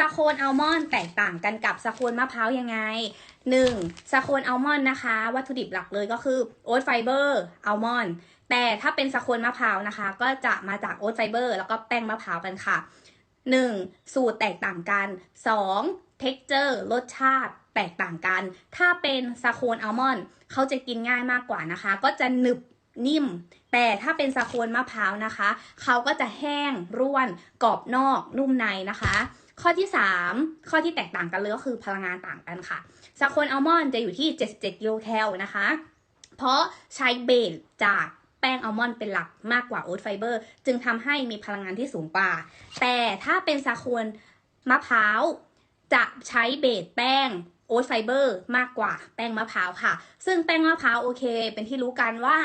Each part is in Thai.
สโคนอัลมอนด์แตกต่างกันกับสโคนมะพร้าวยังไง 1. สโคนอัลมอนด์นะคะ วัตถุดิบหลักเลยก็คือโอ๊ตไฟเบอร์อัลมอนด์แต่ถ้าเป็นสโคนมะพร้าวนะคะ ก็จะมาจากโอ๊ตไฟเบอร์แล้วก็แป้งมะพร้าวกันค่ะ 1. สูตรแตกต่างกัน 2. texture รสชาติแตกต่างกัน ถ้าเป็นสโคนอัลมอนด์เขาจะกินง่ายมากกว่านะคะ ก็จะหนึบนิ่ม แต่ถ้าเป็นสโคนมะพร้าวนะคะ เขาก็จะแห้งร่วน กรอบนอกนุ่มในนะคะ ข้อที่ 3 ข้อที่แตกต่างกันเลยก็คือพลังงานต่างกันค่ะสโคนอัลมอนด์จะอยู่ที่ 77กิโลแคลนะคะ เพราะใช้เบสจากแป้งอัลมอนด์เป็นหลักมากกว่าโอ๊ตไฟเบอร์ จึงทำให้มีพลังงานที่สูงกว่า แต่ถ้าเป็นสาโคนมะพร้าวจะใช้เบสแป้งโอ๊ตไฟเบอร์มากกว่าแป้งมะพร้าวค่ะ ซึ่งแป้งมะพร้าวโอเค เป็นที่รู้กันว่า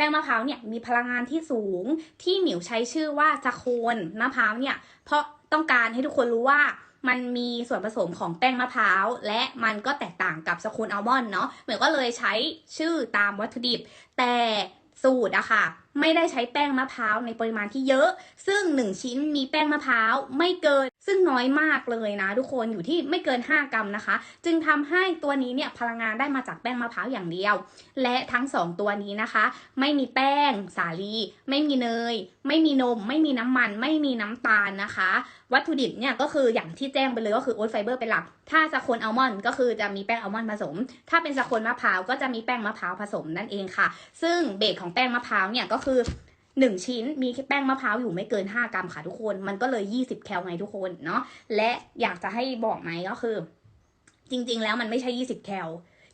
ป้งมะพร้าวเนี่ยมีพลังงานที่สูงที่หมิวใช้ชื่อว่าสาโคนมะพร้าวเนี่ยเพราะต้องการให้ทุกคนรู้ว่ามันมีส่วนผสมของแป้งมะพร้าว และมันก็แตกต่างกับสคูนอัลมอนด์เนาะเหมิวก็เลยใช้ชื่อตามวัตถุดิบ แต่สูตรอะค่ะไม่ได้ใช้แป้งมะพร้าวในปริมาณที่เยอะ ซึ่ง 1 ชิ้นมีแป้งมะพร้าวไม่เกิน ซึ่งน้อยมากเลยนะ ทุกคนอยู่ที่ไม่เกิน 5 กรัมนะคะ จึงทำให้ตัวนี้เนี่ยพลังงานได้มาจากแป้งมะพร้าวอย่างเดียว และทั้ง 2 ตัวนี้นะคะ ไม่มีแป้งสาลี ไม่มีเนย ไม่มีนม ไม่มีน้ำมัน ไม่มีน้ำตาลนะคะ วัตถุดิบเนี่ยก็คืออย่างที่แจ้งไปเลยก็คือโอ๊ตไฟเบอร์เป็นหลัก ถ้าสโคนอัลมอนด์ก็คือจะมีแป้งอัลมอนด์ผสม ถ้าเป็นสโคนมะพร้าวก็จะมีแป้งมะพร้าวผสมนั่นเองค่ะ ซึ่งเบสของแป้งมะพร้าวเนี่ยก็คือ 1 ชิ้นมีแป้งมะพร้าวอยู่ไม่เกิน 5 กรัมค่ะทุกคน มันก็เลย 20 แคลไงทุกคนเนาะและอยากจะให้บอกไหมก็คือ จริง ๆ แล้วมันไม่ใช่ 20 แคล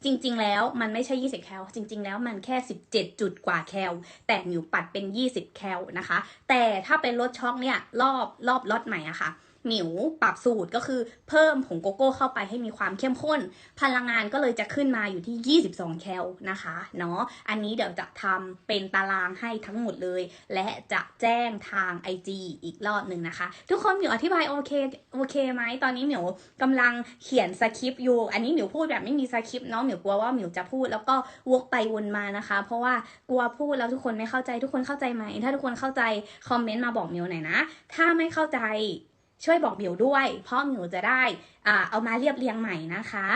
จริง ๆ แล้วมันไม่ใช่ 20 แคล จริง ๆ แล้วมันแค่ 17 จุดกว่าแคล แต่หมิวปัดเป็น 20 แคลนะคะ แต่ถ้าเป็นรสช็อกเนี่ย รอบรอบล็อตใหม่อะค่ะ หมิวปรับสูตรก็คือเพิ่มผงโกโก้เข้าไปให้มีความเข้มข้น พลังงานก็เลยจะขึ้นมาอยู่ที่ 22 แคลนะคะเนาะอันนี้เดี๋ยวจะทำเป็นตารางให้ทั้งหมดเลย และจะแจ้งทาง IG อีกรอบหนึ่งนะคะ ทุกคนหมิวอธิบายโอเคโอเคไหมตอนนี้หมิวกำลังเขียนสคริปต์อยู่ อันนี้หมิวพูดแบบไม่มีสคริปต์เนาะหมิวกลัวว่าหมิวจะพูดแล้วก็วกไปวนมานะคะ เพราะว่ากลัวพูดแล้วทุกคนไม่เข้าใจทุกคนเข้าใจไหมถ้าทุกคนเข้าใจคอมเมนต์มาบอกหมิวหน่อยนะ ถ้าไม่เข้าใจ ช่วยบอกหมิวด้วย เพราะหมิวจะได้อ่าเอามาเรียบเรียงใหม่นะคะ